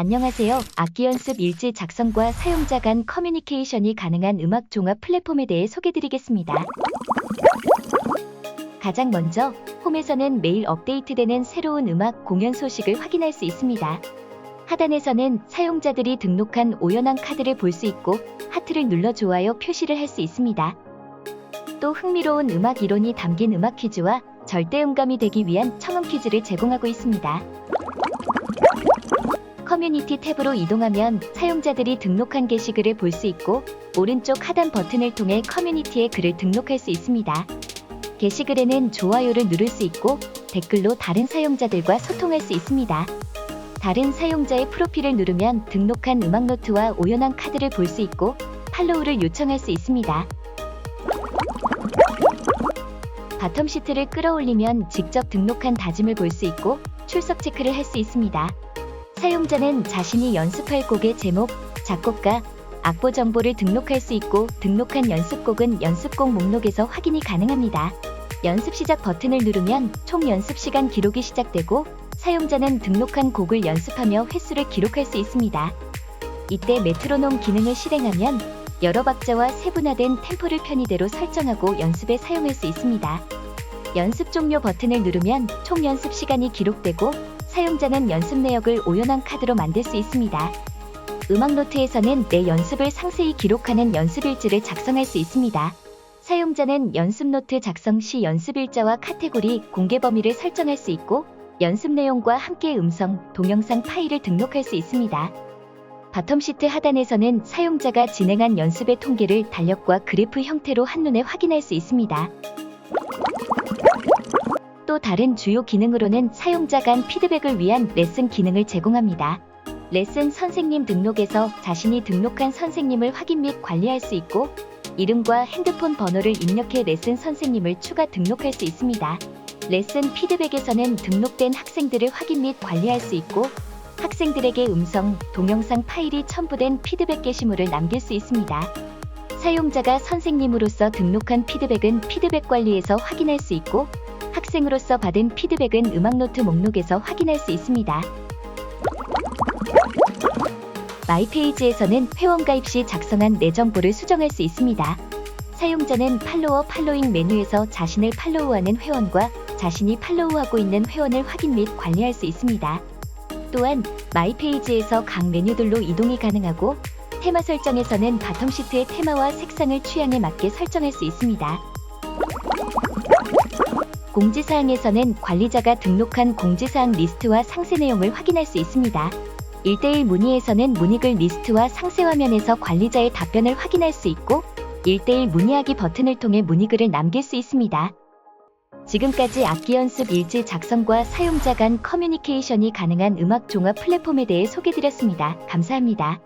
안녕하세요. 악기 연습 일지 작성과 사용자 간 커뮤니케이션이 가능한 음악 종합 플랫폼에 대해 소개드리겠습니다. 가장 먼저 홈에서는 매일 업데이트되는 새로운 음악 공연 소식을 확인할 수 있습니다. 하단에서는 사용자들이 등록한 오연한 카드를 볼 수 있고 하트를 눌러 좋아요 표시를 할 수 있습니다. 또 흥미로운 음악 이론이 담긴 음악 퀴즈와 절대 음감이 되기 위한 청음 퀴즈를 제공하고 있습니다. 커뮤니티 탭으로 이동하면 사용자들이 등록한 게시글을 볼 수 있고 오른쪽 하단 버튼을 통해 커뮤니티에 글을 등록할 수 있습니다. 게시글에는 좋아요를 누를 수 있고 댓글로 다른 사용자들과 소통할 수 있습니다. 다른 사용자의 프로필을 누르면 등록한 음악 노트와 오연한 카드를 볼 수 있고 팔로우를 요청할 수 있습니다. 바텀 시트를 끌어올리면 직접 등록한 다짐을 볼 수 있고 출석 체크를 할 수 있습니다. 사용자는 자신이 연습할 곡의 제목, 작곡가, 악보 정보를 등록할 수 있고 등록한 연습곡은 연습곡 목록에서 확인이 가능합니다. 연습 시작 버튼을 누르면 총 연습 시간 기록이 시작되고 사용자는 등록한 곡을 연습하며 횟수를 기록할 수 있습니다. 이때 메트로놈 기능을 실행하면 여러 박자와 세분화된 템포를 편의대로 설정하고 연습에 사용할 수 있습니다. 연습 종료 버튼을 누르면 총 연습 시간이 기록되고 사용자는 연습 내역을 오연한 카드로 만들 수 있습니다. 음악 노트에서는 내 연습을 상세히 기록하는 연습 일지를 작성할 수 있습니다. 사용자는 연습 노트 작성 시 연습 일자와 카테고리, 공개 범위를 설정할 수 있고 연습 내용과 함께 음성, 동영상 파일을 등록할 수 있습니다. 바텀 시트 하단에서는 사용자가 진행한 연습의 통계를 달력과 그래프 형태로 한눈에 확인할 수 있습니다. 또 다른 주요 기능으로는 사용자 간 피드백을 위한 레슨 기능을 제공합니다. 레슨 선생님 등록에서 자신이 등록한 선생님을 확인 및 관리할 수 있고 이름과 핸드폰 번호를 입력해 레슨 선생님을 추가 등록할 수 있습니다. 레슨 피드백에서는 등록된 학생들을 확인 및 관리할 수 있고 학생들에게 음성, 동영상 파일이 첨부된 피드백 게시물을 남길 수 있습니다. 사용자가 선생님으로서 등록한 피드백은 피드백 관리에서 확인할 수 있고 학생으로서 받은 피드백은 음악노트 목록에서 확인할 수 있습니다. 마이페이지에서는 회원 가입 시 작성한 내 정보를 수정할 수 있습니다. 사용자는 팔로워 팔로잉 메뉴에서 자신을 팔로우하는 회원과 자신이 팔로우하고 있는 회원을 확인 및 관리할 수 있습니다. 또한 마이페이지에서 각 메뉴들로 이동이 가능하고 테마 설정에서는 바텀 시트의 테마와 색상을 취향에 맞게 설정할 수 있습니다. 공지사항에서는 관리자가 등록한 공지사항 리스트와 상세 내용을 확인할 수 있습니다. 1대1 문의에서는 문의글 리스트와 상세 화면에서 관리자의 답변을 확인할 수 있고 1대1 문의하기 버튼을 통해 문의글을 남길 수 있습니다. 지금까지 악기 연습 일지 작성과 사용자 간 커뮤니케이션이 가능한 음악 종합 플랫폼에 대해 소개드렸습니다. 감사합니다.